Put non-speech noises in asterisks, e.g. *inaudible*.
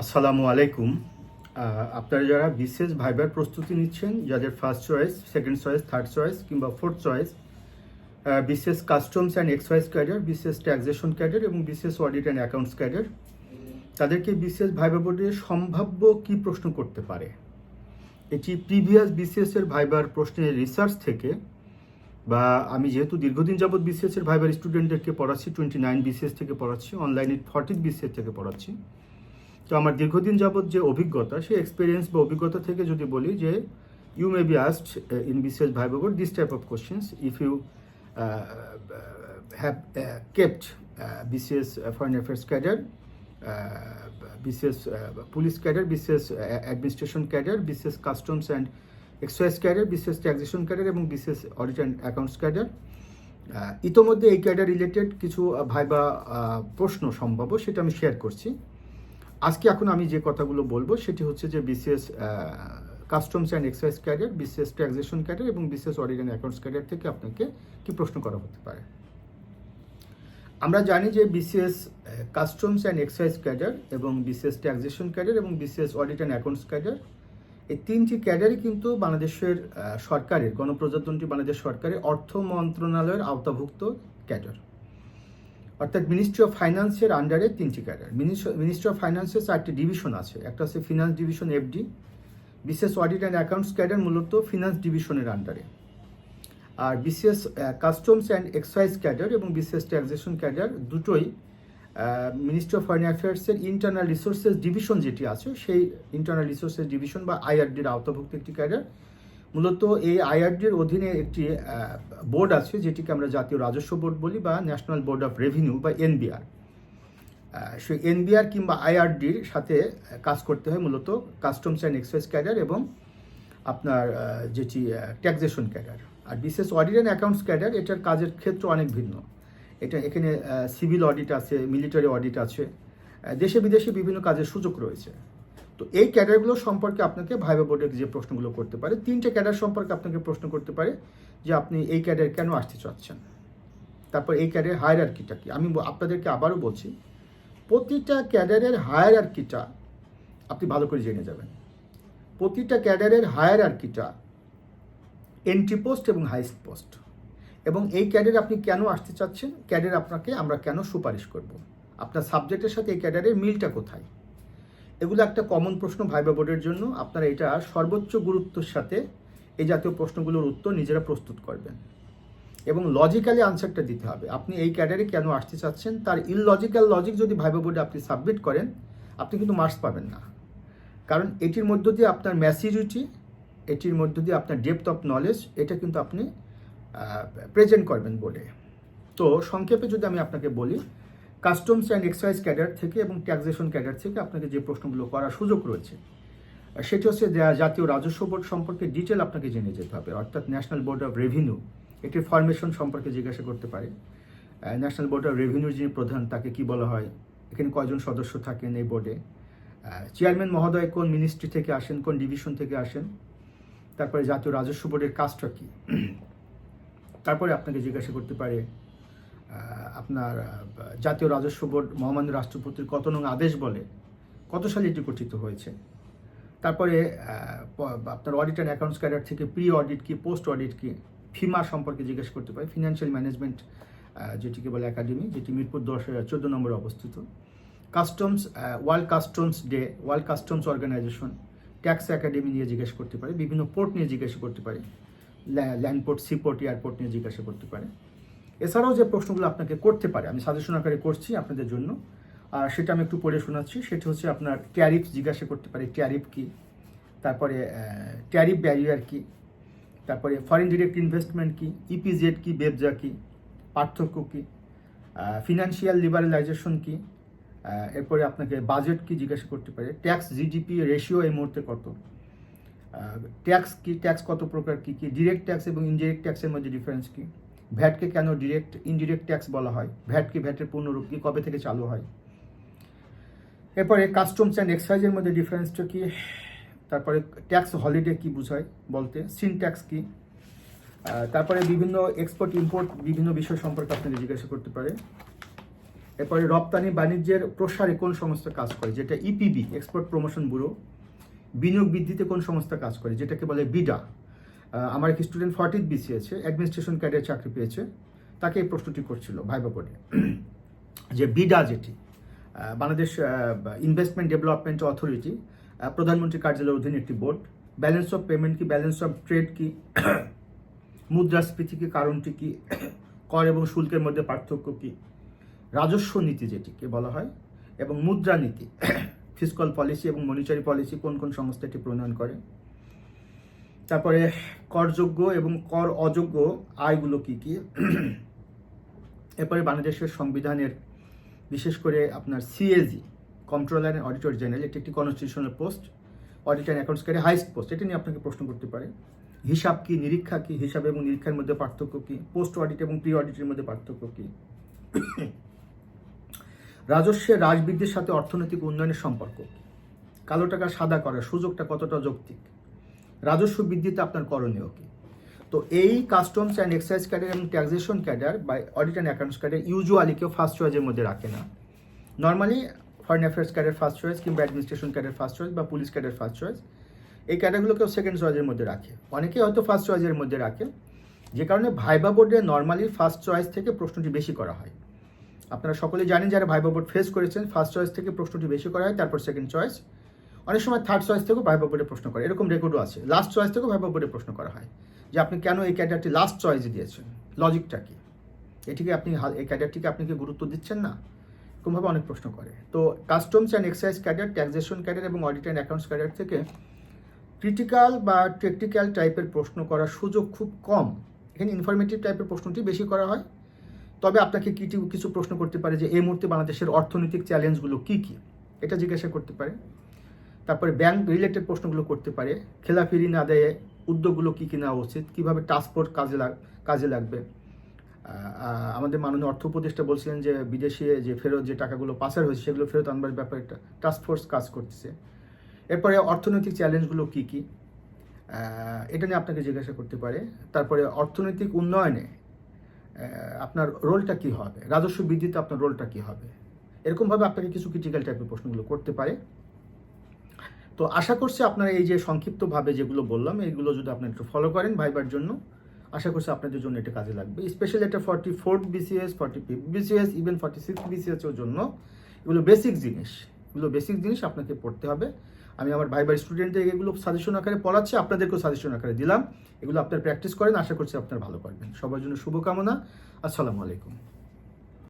আসসালামু আলাইকুম। আপনারা যারা বিশেষ ভাইবার প্রস্তুতি নিচ্ছেন, যাদের first choice second choice third choice কিংবা ফোর্থ চয়েস বিশেষ কাস্টমস অ্যান্ড এক্সাইজ ক্যাডার বিশেষ ট্যাক্সেশন ক্যাডার এবং বিশেষ অডিট অ্যান্ড অ্যাকাউন্টস ক্যাডার তাদেরকে বিশেষ ভাইবা বোর্ডে সম্ভাব্য কি প্রশ্ন করতে পারে? এটি প্রিভিয়াস বিসিএসের ভাইবার প্রশ্নের রিসার্চ থেকে বা আমি যেহেতু দীর্ঘদিন যাবৎ বিসিএসের ভাইবার স্টুডেন্টদেরকে পড়াচ্ছি টোয়েন্টি নাইন বিসিএস থেকে পড়াচ্ছি অনলাইনে ফর্টি বিসিএস থেকে পড়াচ্ছি। তো আমার দীর্ঘদিন যাবৎ যে অভিজ্ঞতা, সেই এক্সপিরিয়েন্স বা অভিজ্ঞতা থেকে যদি বলি যে you may be asked in BCS viva board this type of questions if you have kept BCS foreign affairs cadre BCS police cadre BCS administration cadre BCS customs and excise cadre BCS taxation cadre এবং BCS audit and accounts cadre ইতোমধ্যে এই cadre related কিছু viva প্রশ্ন সম্ভাব্য সেটা আমি share করছি। আজকে এখন আমি যে কথাগুলো বলব, সেটি হচ্ছে যে BCS customs and excise cadre BCS taxation cadre এবং BCS audit and accounts cadre থেকে আপনাকে কি প্রশ্ন করা হতে পারে। আমরা জানি যে BCS customs and excise cadre এবং বিসিএস ট্যাক্সেশন ক্যাডার এবং BCS audit and accounts cadre এই তিনটি ক্যাডারই কিন্তু বাংলাদেশের সরকারের, গণপ্রজাতন্ত্রী বাংলাদেশ সরকারের অর্থ মন্ত্রণালয়ের আওতাভুক্ত ক্যাডার অর্থাৎ মিনিস্ট্রি অফ ফাইন্যান্সের আন্ডারে তিনটি ক্যাডার মিনিস্ট্রি অফ ফাইন্যান্সের চারটি ডিভিশন আছে। একটা হচ্ছে ফিনান্স ডিভিশন এফডি বিশেষ অডিট অ্যান্ড অ্যাকাউন্টস ক্যাডার মূলত ফিনান্স ডিভিশনের আন্ডারে আর BCS customs and excise cadre এবং বিসিএস ট্যাক্সেশন ক্যাডার দুটোই মিনিস্ট্রি অফ ফরেন অ্যাফেয়ার্সের ইন্টারনাল রিসোর্সেস ডিভিশন যেটি আছে, সেই ইন্টারনাল রিসোর্সেস ডিভিশন বা আইআরডির আওতাভুক্ত একটি ক্যাডার মূলত এই আইআরডির অধীনে একটি বোর্ড আছে যেটিকে আমরা জাতীয় রাজস্ব বোর্ড বলি বা ন্যাশনাল বোর্ড অফ রেভিনিউ বা এনবিআর। সেই এনবিআর কিংবা আইআরডির সাথে কাজ করতে হয় মূলত কাস্টমস অ্যান্ড এক্সাইজ ক্যাডার এবং আপনার যেটি ট্যাক্সেশন ক্যাডার আর বিশেষ অডিট অ্যান্ড অ্যাকাউন্টস ক্যাডার এটার কাজের ক্ষেত্র অনেক ভিন্ন। এটা, এখানে সিভিল অডিট আছে, মিলিটারি অডিট আছে দেশে বিদেশে বিভিন্ন কাজের সুযোগ রয়েছে। তো এই ক্যাডারগুলো সম্পর্কে আপনাকে ভাইবা বোর্ডে যে প্রশ্নগুলো করতে পারে, তিনটে ক্যাডার সম্পর্কে আপনাকে প্রশ্ন করতে পারে যে আপনি এই ক্যাডার কেন আসতে চাচ্ছেন। তারপর এই ক্যাডারের হায়ারার্কিটা কি? আমি আপনাদেরকে আবারও বলছি, প্রতিটা ক্যাডারের হায়ারার্কিটা আপনি ভালো করে জেনে যাবেন। প্রতিটা ক্যাডারের হায়ারার্কিটা এন্ট্রি পোস্ট এবং হাইস্ট পোস্ট এবং এই ক্যাডারে আপনি কেন আসতে চাচ্ছেন? ক্যাডার আপনাকে আমরা কেন সুপারিশ করব? আপনার সাবজেক্টের সাথে এই ক্যাডারের মিলটা কোথায়? এগুলো একটা কমন প্রশ্ন ভাইবা বোর্ডের জন্য। আপনারা এটা সর্বোচ্চ গুরুত্বের সাথে এই জাতীয় প্রশ্নগুলোর উত্তর নিজেরা প্রস্তুত করবেন। এবং লজিক্যালি আনসারটা দিতে হবে। আপনি এই ক্যাডারে কেন আসতে চাচ্ছেন? তার ইললজিক্যাল লজিক যদি ভাইবা বোর্ডে আপনি সাবমিট করেন, আপনি কিন্তু মার্কস পাবেন না। কারণ এটির মধ্য দিয়ে আপনার ম্যাসিউরিটি এটির মধ্য দিয়ে আপনার ডেপথ অফ নলেজ এটা কিন্তু আপনি প্রেজেন্ট করবেন বোর্ডে তো সংক্ষেপে যদি আমি আপনাকে বলি কাস্টমস অ্যান্ড এক্সাইজ ক্যাডার থেকে এবং ট্যাক্সেশন ক্যাডার থেকে আপনাকে যে প্রশ্নগুলো করার সুযোগ রয়েছে, সেটি হচ্ছে জাতীয় রাজস্ব বোর্ড সম্পর্কে ডিটেল আপনাকে জেনে যেতে হবে। অর্থাৎ ন্যাশনাল বোর্ড অফ রেভিনিউ এটির ফরমেশন সম্পর্কে জিজ্ঞাসা করতে পারে। ন্যাশনাল বোর্ড অফ রেভিনিউর যিনি প্রধান, তাকে কি বলা হয়? এখানে কয়জন সদস্য থাকেন এই বোর্ডে চেয়ারম্যান মহোদয় কোন মিনিস্ট্রি থেকে আসেন, কোন ডিভিশন থেকে আসেন? তারপরে জাতীয় রাজস্ব বোর্ডের কাজটা কী? তারপরে আপনাকে জিজ্ঞাসা করতে পারে আপনার জাতীয় রাজস্ব বোর্ড মহামান্য রাষ্ট্রপতির কত নং আদেশ বলে কত সালে এটি গঠিত হয়েছে? তারপরে আপনার অডিট অ্যান্ড অ্যাকাউন্টস ক্যাডার থেকে প্রি অডিট কি পোস্ট অডিট কি, ফিমা সম্পর্কে জিজ্ঞেস করতে পারে। ফিনান্সিয়াল ম্যানেজমেন্ট যেটিকে বলে একাডেমি যেটি মিরপুর দশ চোদ্দ নম্বরে অবস্থিত। Customs world customs day world customs organization tax academy নিয়ে জিজ্ঞেস করতে পারে। বিভিন্ন পোর্ট নিয়ে জিজ্ঞাসা করতে পারে। Land port sea port airport নিয়ে জিজ্ঞাসা করতে পারে। এছাড়াও যে প্রশ্নগুলো আপনাকে করতে পারে, আমি সাজেশন আকারে করছি আপনাদের জন্য, আর সেটা আমি একটু পড়ে শোনাচ্ছি। সেটি হচ্ছে আপনার ট্যারিফ জিজ্ঞাসা করতে পারে ট্যারিফ কি? তারপরে ট্যারিফ ব্যারিয়ার কি? তারপরে ফরেন ডিরেক্ট ইনভেস্টমেন্ট কি? ইপিজেড কি? বেবজা কি? পার্থক্য কি? ফিনান্সিয়াল লিবারালাইজেশন কি? এরপরে আপনাকে বাজেট কি জিজ্ঞাসা করতে পারে ট্যাক্স জিডিপি রেশিও এই মুহূর্তে কত? ট্যাক্স কি? ট্যাক্স কত প্রকার কি কি? ডিরেক্ট ট্যাক্স এবং ইনডিরেক্ট ট্যাক্সের মধ্যে ডিফারেন্স কি? ভ্যাটকে কেন ডিরেক্ট ইনডিরেক্ট ট্যাক্স বলা হয়? ভ্যাট কি ভ্যাটের পূর্ণরূপ কি? কবে থেকে চালু হয়? এরপরে কাস্টমস অ্যান্ড এক্সাইজের মধ্যে ডিফারেন্সটা কি? তারপরে ট্যাক্স হলিডে কি বোঝায় বলতে? সিন ট্যাক্স কি? তারপরে বিভিন্ন এক্সপোর্ট ইম্পোর্ট বিভিন্ন বিষয় সম্পর্কে আপনাকে জিজ্ঞাসা করতে পারে। এরপরে রপ্তানি বাণিজ্যের প্রসারে কোন সংস্থা কাজ করে? যেটা ইপিবি এক্সপোর্ট প্রমোশন ব্যুরো বিনিয়োগ বৃদ্ধিতে কোন সংস্থা কাজ করে? যেটাকে বলে বিডা আমার এক স্টুডেন্ট ফর্টিথ বিসিএছে অ্যাডমিনিস্ট্রেশন ক্যাডার চাকরি পেয়েছে। তাকে এই প্রশ্নটি করছিল ভাইবা বোর্ডে। *clears throat* যে বিডা যেটি বাংলাদেশ ইনভেস্টমেন্ট ডেভেলপমেন্ট অথরিটি প্রধানমন্ত্রী কার্যালয়ের অধীনে একটি বোর্ড। ব্যালেন্স অফ পেমেন্ট কি ব্যালেন্স অফ ট্রেড কি, *clears throat* মুদ্রাস্ফীতি কি, কারণটি কি, *clears throat* কর এবং শুল্কের মধ্যে পার্থক্য কি, রাজস্ব নীতি যেটিকে বলা হয়, এবং মুদ্রানীতি ফিজিক্যাল পলিসি এবং মনিটারি পলিসি কোন কোন সংস্থা এটি প্রণয়ন করে। তারপরে করযোগ্য এবং কর অযোগ্য আয়গুলো কি কি? এরপরে বাংলাদেশের সংবিধানের, বিশেষ করে আপনার CAG controller and auditor general এটি একটি কনস্টিটিউশনাল পোস্ট অডিট অ্যান্ড অ্যাকাউন্টসকারী হাইস্ট পোস্ট এটা নিয়ে আপনাকে প্রশ্ন করতে পারে। হিসাব কি, নিরীক্ষা কি, হিসাব এবং নিরীক্ষার মধ্যে পার্থক্য কি পোস্ট অডিট এবং প্রি অডিটের মধ্যে পার্থক্য কি? রাজস্বের রাজবৃদ্ধির সাথে অর্থনৈতিক উন্নয়নের সম্পর্ক কালো টাকা সাদা করার সুযোগটা কতটা যৌক্তিক? রাজস্ব বৃদ্ধিতে আপনার করণীয় কি? তো এই কাস্টমস অ্যান্ড এক্সাইজ ক্যাডার এবং ট্যাক্সেশন ক্যাডার বা audit and accounts cadre usually কেউ ফার্স্ট চয়েসের মধ্যে রাখে না। Normally foreign affairs cadre first choice কিংবা অ্যাডমিনিস্ট্রেশন ক্যাডার ফার্স্ট চয়েস বা পুলিশ ক্যাডার ফার্স্ট চয়েস এই ক্যাডারগুলো কেউ সেকেন্ড চয়েসের মধ্যে রাখে। অনেকে হয়তো ফার্স্ট চয়েসের মধ্যে রাখে। যে কারণে ভাইবা বোর্ডে নর্মালি ফার্স্ট চয়েস থেকে প্রশ্নটি বেশি করা হয়। আপনারা সকলে জানেন যারা ভাইবা বোর্ড ফেস করেছেন ফার্স্ট চয়েস থেকে প্রশ্নটি বেশি করা হয়, তারপর সেকেন্ড চয়েস অনেক সময় থার্ড চয়েস থেকেও ভাইবা বোর্ডে প্রশ্ন করে, এরকম রেকর্ডও আছে। লাস্ট চয়েস থেকেও ভাইবা বোর্ডে প্রশ্ন করা হয় যে আপনি কেন এই ক্যাডারটি লাস্ট চয়েসে দিয়েছেন? লজিকটা কি? এটিকে আপনি এই ক্যাডারটিকে আপনি কি গুরুত্ব দিচ্ছেন না? এরকমভাবে অনেক প্রশ্ন করে। তো customs and excise cadre taxation cadre এবং অডিট অ্যান্ড অ্যাকাউন্টস ক্যাডার থেকে ক্রিটিক্যাল বা টেকনিক্যাল টাইপের প্রশ্ন করার সুযোগ খুব কম। এখানে ইনফরমেটিভ টাইপের প্রশ্নটি বেশি করা হয়। তবে আপনাকে কিছু কিছু প্রশ্ন করতে পারে যে এই মুহূর্তে বাংলাদেশের অর্থনৈতিক চ্যালেঞ্জগুলো কী কী? এটা জিজ্ঞাসা করতে পারে। তারপরে ব্যাংক রিলেটেড প্রশ্নগুলো করতে পারে খেলাফি ঋণ আদায়ে উদ্যোগগুলো কী কী নেওয়া উচিত, কীভাবে ট্রান্সপোর্ট কাজে লাগ, কাজে লাগবে। আমাদের মাননীয় অর্থ উপদেষ্টা বলছিলেন যে বিদেশে যে ফেরত যে টাকাগুলো পাচার হয়েছে, সেগুলো ফেরত আনবার ব্যাপারে টাস্কফোর্স কাজ করতেছে। এরপরে অর্থনৈতিক চ্যালেঞ্জগুলো কী কী? এটা নিয়ে আপনাকে জিজ্ঞাসা করতে পারে। তারপরে অর্থনৈতিক উন্নয়নে আপনার রোলটা কি হবে? রাজস্ব বৃদ্ধিতে আপনার রোলটা কি হবে? এরকমভাবে আপনাকে কিছু ক্রিটিক্যাল টাইপের প্রশ্নগুলো করতে পারে। তো আশা করছি আপনারা এই যে সংক্ষিপ্তভাবে যেগুলো বললাম, এইগুলো যদি আপনি একটু ফলো করেন ভাইবার জন্য, আশা করছি আপনাদের জন্য এটা কাজে লাগবে। স্পেশালি এটা forty fourth BCS forty fifth BCS even forty six BCS এর জন্য এগুলো বেসিক জিনিস। এগুলো বেসিক জিনিস আপনাকে পড়তে হবে। আমি আমার ভাইবার স্টুডেন্টদের এগুলো সাজেশন আকারে পড়াচ্ছি, আপনাদেরকেও সাজেশন আকারে দিলাম। এগুলো আপনার প্র্যাকটিস করেন, আশা করছি আপনার ভালো করবেন। সবার জন্য শুভকামনা। আসসালামু আলাইকুম।